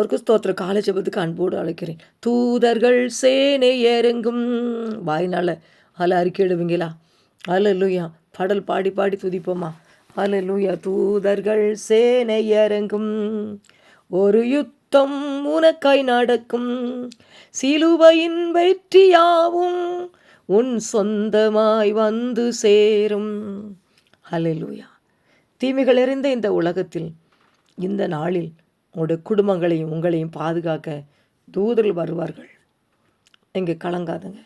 அவருக்கு ஸ்தோத்திர காலை ஜபத்துக்கு அன்போடு அழைக்கிறேன். தூதர்கள் சேனை இறங்கும் வாய்னால அதில் அறிக்கையிடுவீங்களா அதில் லூயா பாடல் பாடி பாடி துதிப்போமா? அதில் லூயா தூதர்கள் சேனை இறங்கும் ஒரு யுத்தம் உனக்காய் நடக்கும். சிலுவையின் வெற்றியாவும் உன் சொந்தமாய் வந்து சேரும். அலலூயா தீமைகள் எறிந்த இந்த உலகத்தில் இந்த நாளில் உங்களுடைய குடும்பங்களையும் உங்களையும் பாதுகாக்க தூதர்கள் வருவார்கள். இங்கே கலங்காதுங்க.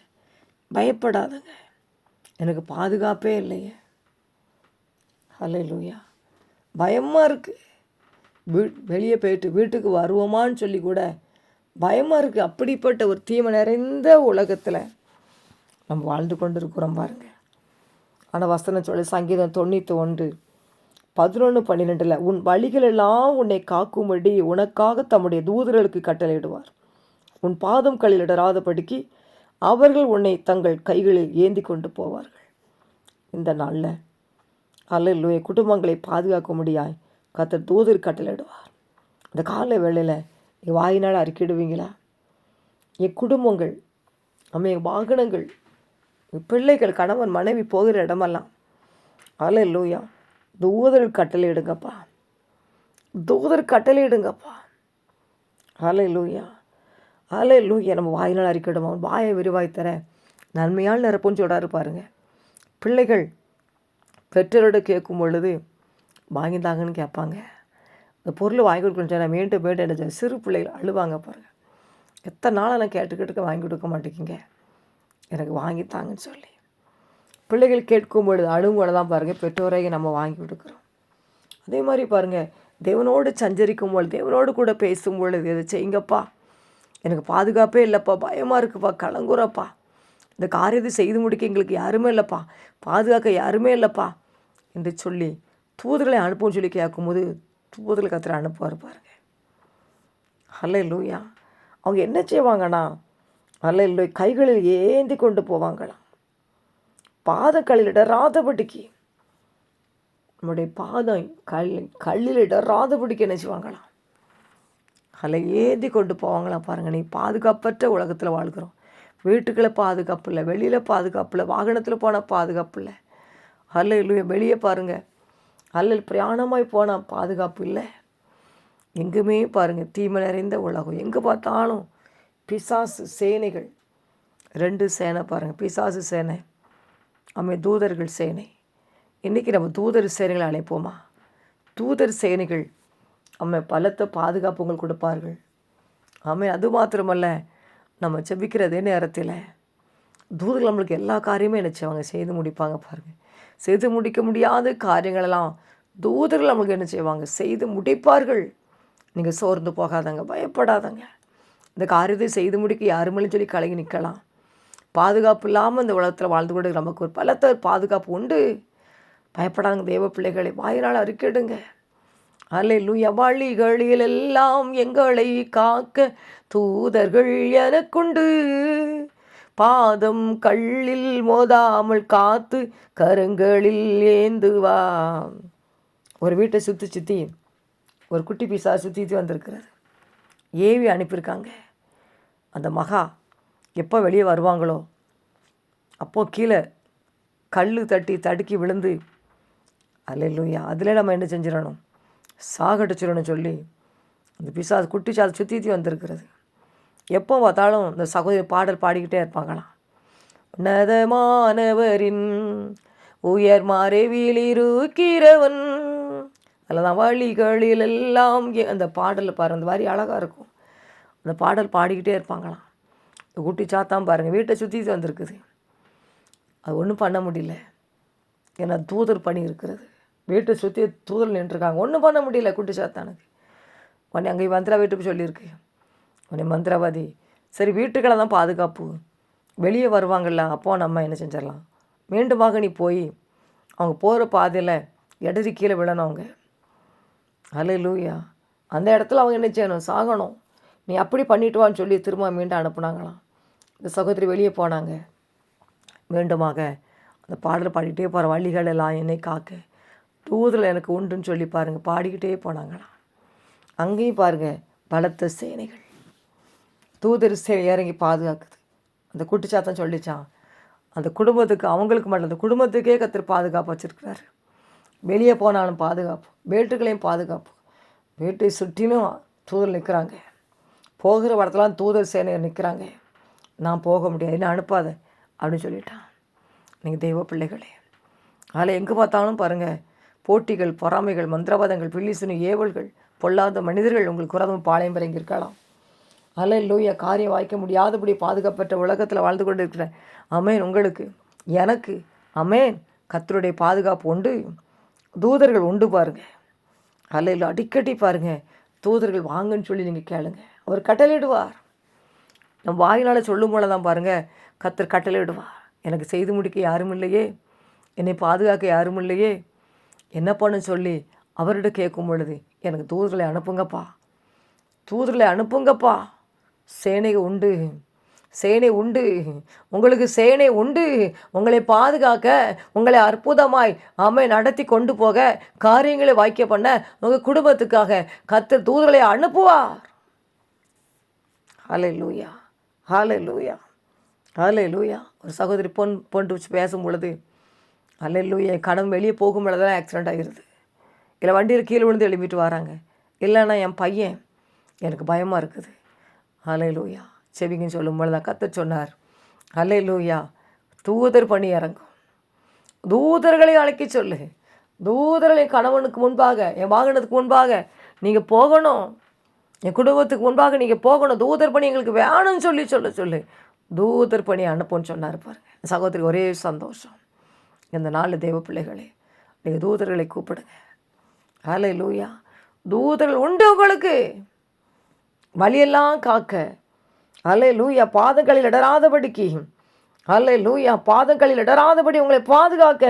பயப்படாதுங்க. எனக்கு பாதுகாப்பே இல்லையே. ஹalleluya. பயமாக இருக்குது வீ வெளியே போயிட்டு வீட்டுக்கு வருவோமான்னு சொல்லி கூட பயமாக இருக்குது அப்படிப்பட்ட ஒரு தீமை நிறைந்த உலகத்தில் நம்ம வாழ்ந்து கொண்டு இருக்கிறோம் பாருங்க. ஆனால் வசனம் சொல்லி சங்கீதம் தொண்ணூற்றி ஒன்று. பதினொன்று பன்னிரெண்டில் உன் வழிகளெல்லாம் உன்னை காக்கும்படி உனக்காக தம்முடைய தூதர்களுக்கு கட்டளையிடுவார். உன் பாதம் கல்லிடராதபடிக்கு அவர்கள் உன்னை தங்கள் கைகளில் ஏந்தி கொண்டு போவார்கள். இந்த நாளில் அல்ல குடும்பங்களை பாதுகாக்க முடியாய். கத்தர் தூதர் கட்டளையிடுவார். இந்த காலை வேளையில் என் வாயினால் அறிக்கிடுவீங்களா? என் குடும்பங்கள் நம்ம என் வாகனங்கள் என் பிள்ளைகள் கணவன் மனைவி போகிற இடமெல்லாம். அல்ல லூயா தூதர் கட்டளையிடுங்கப்பா தூதர் கட்டளையிடுங்கப்பா அலை லூயா அலை லூயா நம்ம வாயினால் அறிக்கிடும் அவன் வாயை விரிவாய் நன்மையால் நிரப்புன்னு சொல்கிறாரு பாருங்க. பிள்ளைகள் பெற்றோரோட கேட்கும் பொழுது வாங்கி தாங்கன்னு கேட்பாங்க. இந்த பொருள் வாங்கி கொடுக்கணும் சொன்னா மீண்டும் மீண்டும் என்ன சிறு பிள்ளைகள் அழுவாங்க பாருங்கள் எத்தனை நாளாக நான் கேட்டுக்கிட்டு வாங்கி கொடுக்க மாட்டேங்கிங்க. எனக்கு வாங்கி தாங்கன்னு சொல்லி. பிள்ளைகள் கேட்கும் பொழுது அழுங்கோட தான் பாருங்கள் பெற்றோரை நம்ம வாங்கி கொடுக்குறோம். அதே மாதிரி பாருங்கள் தேவனோடு சஞ்சரிக்கும் பொழுது தேவனோடு கூட பேசும் பொழுது இதை செய்யுங்கப்பா. எனக்கு பாதுகாப்பே இல்லைப்பா பயமாக இருக்குப்பா கலங்குறப்பா. இந்த காரியத்தை செய்து முடிக்க எங்களுக்கு யாருமே இல்லைப்பா பாதுகாக்க யாருமே இல்லைப்பா என்று சொல்லி தூதர்களை அனுப்புன்னு சொல்லி கேட்கும்போது தூதர்களை கத்திர அனுப்புவார் பாருங்க. அல்ல லூயா அவங்க என்ன செய்வாங்கன்னா அல்ல இல்லை கைகளில் ஏந்தி கொண்டு போவாங்களாம். பாதக்களில் இடராதபடிக்கு நம்முடைய பாதம் கல் கல்லில் இடராதபடிக்கு என்ன செய்வாங்களாம் அதில் ஏந்தி கொண்டு போவாங்களாம் பாருங்கள் நீ பாதுகாப்பற்ற உலகத்தில் வாழ்கிறோம். வீட்டுக்களை பாதுகாப்பு இல்லை வெளியில் பாதுகாப்பு இல்லை வாகனத்தில் போனால் பாதுகாப்பு இல்லை. அல்ல இல்லையே வெளியே பாருங்கள் அல்ல பிரயாணமாய் போனால் பாதுகாப்பு இல்லை. எங்குமே பாருங்கள் தீமை நிறைந்த உலகம். எங்கே பார்த்தாலும் பிசாசு சேனைகள். ரெண்டு சேனை பாருங்கள் பிசாசு சேனை. அம்மே தூதர்கள் சேனை. இன்றைக்கி நம்ம தூதர் சேனைகளை அழைப்போமா? தூதர் சேனைகள் அம்மை பலத்த பாதுகாப்பு உங்களுக்கு கொடுப்பார்கள். ஆமே அது மாத்திரமல்ல நம்ம செபிக்கிற அதே நேரத்தில். தூதர்கள் நம்மளுக்கு எல்லா காரியமே என்ன செய்வாங்க. செய்து முடிப்பாங்க பாருங்கள் செய்து முடிக்க முடியாத காரியங்களெல்லாம் தூதர்கள் நம்மளுக்கு என்ன செய்வாங்க? செய்து முடிப்பார்கள். நீங்கள் சோர்ந்து போகாதங்க பயப்படாதங்க. இந்த காரியத்தை செய்து முடிக்க யாருமே சொல்லி கலங்கி நிற்கலாம் பாதுகாப்பு இல்லாமல் இந்த உலகத்தில் வாழ்ந்து கொண்டு நமக்கு ஒரு பலத்த பாதுகாப்பு உண்டு. பயப்படாங்க தேவ பிள்ளைகளை வாயினால் அறிக்கிடுங்க. அல்லேலூயா வழிகளில் எல்லாம் எங்களை காக்க தூதர்கள் எனக்குண்டு. பாதம் கள்ளில் மோதாமல் காத்து கருங்களில் ஏந்துவா. ஒரு வீட்டை சுற்றி சுற்றி ஒரு குட்டி பீஸா சுற்றி வந்திருக்கிறார் ஏவி அனுப்பியிருக்காங்க. அந்த மகா எப்போ வெளியே வருவாங்களோ? அப்போது கீழே கல் தட்டி தடுக்கி விழுந்து அல்லையா அதில் நம்ம என்ன செஞ்சிடணும்? சாகடிச்சிடணும் சொல்லி அந்த பிசா குட்டி சாதை சுற்றி வந்திருக்கிறது. எப்போ பார்த்தாலும் இந்த சகோதரி பாடல் பாடிக்கிட்டே இருப்பாங்களாம். உன்னதமானவரின் உயர் மறைவில் இருக்கிறவன் அதில் தான் வழிகளில் எல்லாம் அந்த பாடலில் பாரு அந்த மாதிரி அழகாக இருக்கும். அந்த பாடல் பாடிக்கிட்டே இருப்பாங்களாம். குட்டி சாத்தான் பாருங்கள் வீட்டை சுற்றி வந்திருக்குது. அது ஒன்றும் பண்ண முடியல. ஏன்னா தூதர் பணி இருக்கிறது. வீட்டை சுற்றி தூதர் நின்றுருக்காங்க. ஒன்றும் பண்ண முடியல குட்டி சாத்தானுக்கு. உடனே அங்கே மந்திரா வீட்டுக்கு சொல்லியிருக்கு. உடனே மந்திரவாதி. சரி வீட்டுக்களை தான் பாதுகாப்பு. வெளியே வருவாங்கள்ல அப்போ நம்ம என்ன செஞ்சிடலாம்? மீண்டுமாக நீ போய். அவங்க போகிற பாதையில் இடறி கீழே விழணும் அவங்க. அலே லூயா அந்த இடத்துல அவங்க என்ன செய்யணும்? சாகணும். நீ அப்படி பண்ணிட்டு வான்னு சொல்லி திரும்ப மீண்டும் அனுப்புனாங்களாம். இந்த சகோதரி வெளியே போனாங்க. மீண்டுமாக அந்த பாடல் பாடிக்கிட்டே போகிற வழிகள் எல்லாம் என்னை காக்க. தூதரில் எனக்கு உண்டுன்னு சொல்லி பாருங்கள் பாடிக்கிட்டே போனாங்களாம் அங்கேயும் பாருங்கள் பலத்த சேனைகள். தூதர் சேனை இறங்கி பாதுகாக்குது. அந்த குட்டிச்சாத்தான் சொல்லிச்சான் அந்த குடும்பத்துக்கு அவங்களுக்கு மட்டும் அந்த குடும்பத்துக்கே கத்தர் பாதுகாப்பு வச்சுருக்கிறார். வெளியே போனாலும் பாதுகாப்பு வேட்டுகளையும் பாதுகாப்பு. வீட்டை சுற்றிலும் தூதர் நிற்கிறாங்க போகிற இடத்துலாம் தூதர் சேனையர் நிற்கிறாங்க நான் போக முடியாது. என்ன அனுப்பாத. அப்படின்னு சொல்லிட்டான். நீங்கள் தெய்வ பிள்ளைகளே. அதில் எங்கே பார்த்தாலும் பாருங்கள் போட்டிகள் பொறாமைகள் மந்திரவாதங்கள் பில்லிசுனு ஏவல்கள் பொல்லாத மனிதர்கள் உங்களுக்கு குரதம் பாளையம் இறங்கி இருக்கலாம். லூயா காரியம் வாய்க்க முடியாதபடி பாதுகாப்பற்ற உலகத்தில் வாழ்ந்து கொண்டு இருக்கிற அமேன் உங்களுக்கு. எனக்கு அமேன் கத்தருடைய பாதுகாப்பு உண்டு. தூதர்கள் உண்டு பாருங்கள் அல்ல அடிக்கடி பாருங்கள் தூதர்கள் வாங்கன்னு சொல்லி நீங்கள் கேளுங்க. அவர் கட்டளையிடுவார். நம் வாயினால் சொல்லும் போல தான் பாருங்கள் கத்தர் விடுவா எனக்கு செய்து முடிக்க யாரும் இல்லையே. என்னை பாதுகாக்க யாரும் இல்லையே. என்ன பண்ண சொல்லி அவர்கிட்ட கேட்கும் பொழுது எனக்கு தூதர்களை அனுப்புங்கப்பா. தூதர்களை அனுப்புங்கப்பா. சேனை உண்டு. சேனை உண்டு. உங்களுக்கு சேனை உண்டு. உங்களை பாதுகாக்க உங்களை அற்புதமாய் அம்மை நடத்தி கொண்டு போக காரியங்களை வாய்க்க பண்ண உங்கள் குடும்பத்துக்காக கத்தர் தூதர்களை அனுப்புவார். ஹலே லூயா ஹாலே லூயா ஹாலே லூயா ஒரு சகோதரி பொன் பொண்டு வச்சு பேசும் பொழுது ஹலே லூயா கடன் வெளியே போகும் பொழுதெல்லாம் ஆக்சிடெண்ட் ஆகிருது இல்லை வண்டியில் கீழே விழுந்து எழுப்பிட்டு வராங்க. இல்லைன்னா என் பையன் எனக்கு பயமாக இருக்குது. ஹலே லூயா செவிங்கன்னு சொல்லும் பொழுது தான் கத்த சொன்னார். ஹலே லூயா தூதர் பணி இறங்கும். தூதர்களை அழைக்க சொல்லு. தூதர்களை கணவனுக்கு முன்பாக என் வாகனத்துக்கு முன்பாக நீங்கள் போகணும். என் குடும்பத்துக்கு முன்பாக நீங்கள் போகணும். தூதர் பணி எங்களுக்கு வேணும்னு சொல்லி சொல்ல சொல்லு. தூதர் பணி அனுப்புன்னு சொன்னார் பாருங்க. சகோதரி ஒரே சந்தோஷம். இந்த நாலு தேவ பிள்ளைகளே நீங்கள் தூதர்களை கூப்பிடுங்க. ஹலே லூயா தூதர்கள் உண்டு உங்களுக்கு. வழியெல்லாம் காக்க. அலை லூயா பாதங்களில் இடராதபடிக்கு அலை லூயா பாதங்களில் இடராதபடி உங்களை பாதுகாக்க.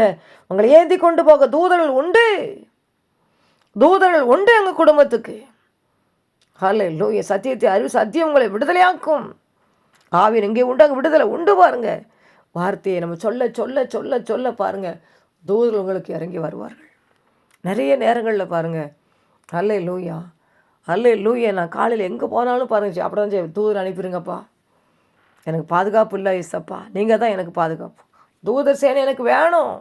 உங்களை ஏந்தி கொண்டு போக. தூதர்கள் உண்டு. தூதர்கள் உண்டு எங்கள் குடும்பத்துக்கு. அல்லே லோய சத்தியத்தை அறிவு சத்தியம் உங்களை விடுதலையாக்கும். ஆவின் இங்கே உண்டு அங்கே விடுதலை உண்டு பாருங்க. வார்த்தையை நம்ம சொல்ல சொல்ல சொல்ல சொல்ல பாருங்க. தூதர்கள் உங்களுக்கு இறங்கி வருவார்கள். நிறைய நேரங்களில் பாருங்கள் அல்லே லூயா அல்லே லூயா நான் காலையில் எங்கே போனாலும் பாருங்க. அப்படி தான் தூதர் அனுப்பிடுங்கப்பா. எனக்கு பாதுகாப்பு இல்லை இசப்பா நீங்கள் தான் எனக்கு பாதுகாப்பு. தூதர் சேனை எனக்கு வேணும்.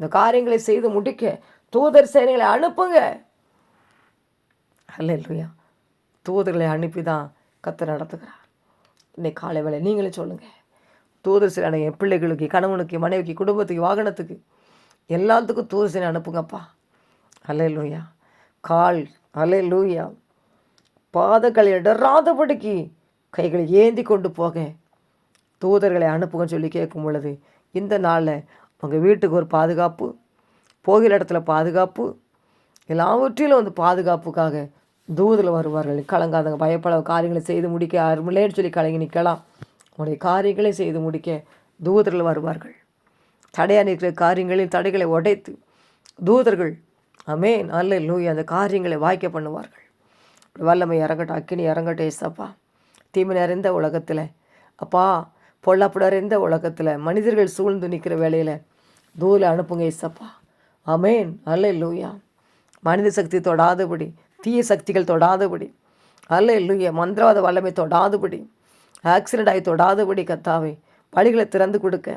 இந்த காரியங்களை செய்து முடிக்க தூதர் சேனைகளை அனுப்புங்க. அல்ல இல்லையா தூதர்களை அனுப்பி தான் கத்தை நடத்துகிறார். இன்னைக்கு காலை வேலை நீங்களே சொல்லுங்கள் தூதர் சிலை என் பிள்ளைகளுக்கு கணவனுக்கு மனைவிக்கு குடும்பத்துக்கு வாகனத்துக்கு எல்லாத்துக்கும் தூதர் சிலை அனுப்புங்கப்பா. அலே லூயா கால் அலே லூயா பாதங்களை இடராதபடிக்கு கைகளை ஏந்தி கொண்டு போக. தூதர்களை அனுப்புங்கன்னு சொல்லி கேட்கும் பொழுது இந்த நாளில் உங்கள் வீட்டுக்கு ஒரு பாதுகாப்பு போகிற இடத்துல பாதுகாப்பு எல்லாவற்றிலும் வந்து பாதுகாப்புக்காக தூதில் வருவார்கள். கலங்காதங்க பயப்பட காரியங்களை செய்து முடிக்க அருமலேன்னு சொல்லி கலங்கி நிற்கலாம். உங்களுடைய காரியங்களை செய்து முடிக்க தூதர்கள் வருவார்கள். தடையாக நிற்கிற காரியங்களில் தடைகளை உடைத்து தூதர்கள் அமே நல்ல லூய் அந்த காரியங்களை வாய்க்க பண்ணுவார்கள். வல்லமை இறங்கட்டும் அக்கினி இறங்கட்டும் ஏசப்பா. தீமை நிறைந்த உலகத்தில் அப்பா பொல்லாப்பு நிறைந்த உலகத்தில் மனிதர்கள் சூழ்ந்து நிற்கிற வேலையில் தூரில் அனுப்புங்க ஏசப்பா. அமேன் அல்ல லூயா மனித சக்தி தொடாதபடி தீய சக்திகள் தொடாதபடி. அல்ல இல்லையே மந்திரவாத வல்லமை தொடாதபடி. ஆக்சிடென்ட் ஆகி தொடாதபடி கத்தாவே வழிகளை திறந்து கொடுக்க.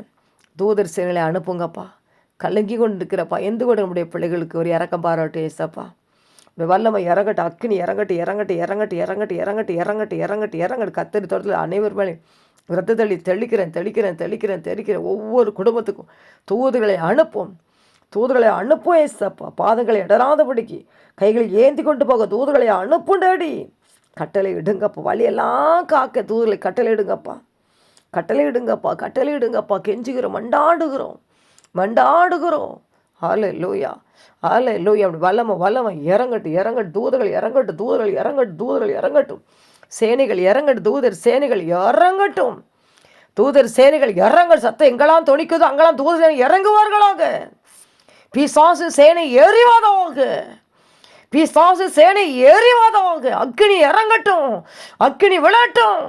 தூதர் அனுப்புங்கப்பா. கலங்கி கொண்டு இருக்கிறப்பா எந்த கூட நம்முடைய பிள்ளைகளுக்கு ஒரு இறக்கம் பாராட்டு ஏசப்பா. வல்லமை இறங்கட்டு அக்கினி இறங்கட்டு இறங்கட்டு இறங்கட்டு இறங்கட்டு இறங்கட்டு இறங்கட்டு இறங்கட்டு இறங்கட்டு கத்தரி தொடர்ந்து அனைவர் மேலே விரத்த தள்ளி தெளிக்கிறேன் தெளிக்கிறேன் தெளிக்கிறேன் தெளிக்கிறேன். ஒவ்வொரு குடும்பத்துக்கும் தூதுகளை அனுப்பும். தூதுகளை அனுப்பும் ஏசப்பா பாதங்களை இடராதபடிக்கு கைகளை ஏந்தி கொண்டு போக தூதுகளை அனுப்புண்டாடி. கட்டளை இடுங்கப்பா வழியெல்லாம் காக்க தூதுகளை கட்டளை இடுங்கப்பா. கட்டளை இடுங்கப்பா கட்டளை இடுங்கப்பா கெஞ்சுகிறோம் மண்டாடுகிறோம் மண்டாடுகிறோம். ஆலே லூயா ஆலே லூயா அப்படி வல்லம வல்லம. இறங்கட்டு இறங்கட்டு தூதர்கள் இறங்கட்டு தூதர்கள் இறங்கட்டு தூதர்கள் இறங்கட்டும். சேனைகள் இறங்கட்டு தூதர் சேனைகள் இறங்கட்டும். தூதர் சேனைகள் இறங்க சத்தம் எங்கெல்லாம் துணிக்குதோ அங்கெல்லாம் தூதர் சேனை இறங்குவார்களாக. பிசாசு சேனை எறிவாதவாக பிசாசு சேனை எறிவாதவாக அக்கினி இறங்கட்டும். அக்கினி விழட்டும்.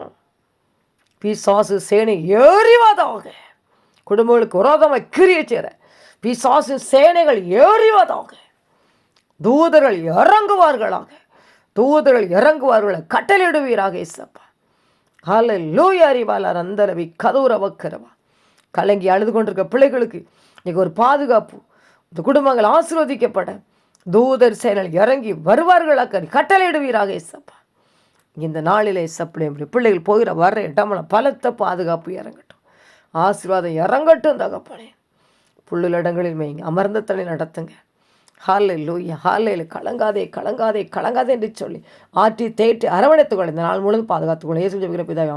பிசாசு சேனை எறிவாதவாக குடும்பங்களுக்கு விரோதமாக கிரிய செய்கிற பிசாசு சேனைகள் ஏறிவதாக தூதர்கள் இறங்குவார்களாக. தூதர்கள் இறங்குவார்களை கட்டளிடுவீராக இசப்பா. ஹால லூயாரி வாலார் அந்தரவி கதவுரவக்கரவா கலங்கி அழுது கொண்டிருக்க பிள்ளைகளுக்கு இன்னைக்கு ஒரு பாதுகாப்பு இந்த குடும்பங்கள் ஆசீர்வதிக்கப்பட. தூதர் செயலில் இறங்கி வருவார்களாக்க கட்டளையிடுவீராக இசப்பா இந்த நாளிலே சப்பிளை பிள்ளைகள் போகிற வர்ற இடமெல்லாம் பலத்த பாதுகாப்பு இறங்கட்டும். ஆசீர்வாதம் இறங்கட்டும் தகப்பனே. புல்லுள்ள இடங்களில் மெய்ங்க. அமர்ந்த தலை நடத்துங்க. ஹாலில் லூயா ஹாலையில் கலங்காதே கலங்காதே கலங்காதே என்று சொல்லி ஆற்றி தேற்றி அரவணைத்துக்கொள்ள இந்த நாள் முழுவதும் பாதுகாத்துக்கொள்ள ஏசு ஜெபிக்கிற பிதாவே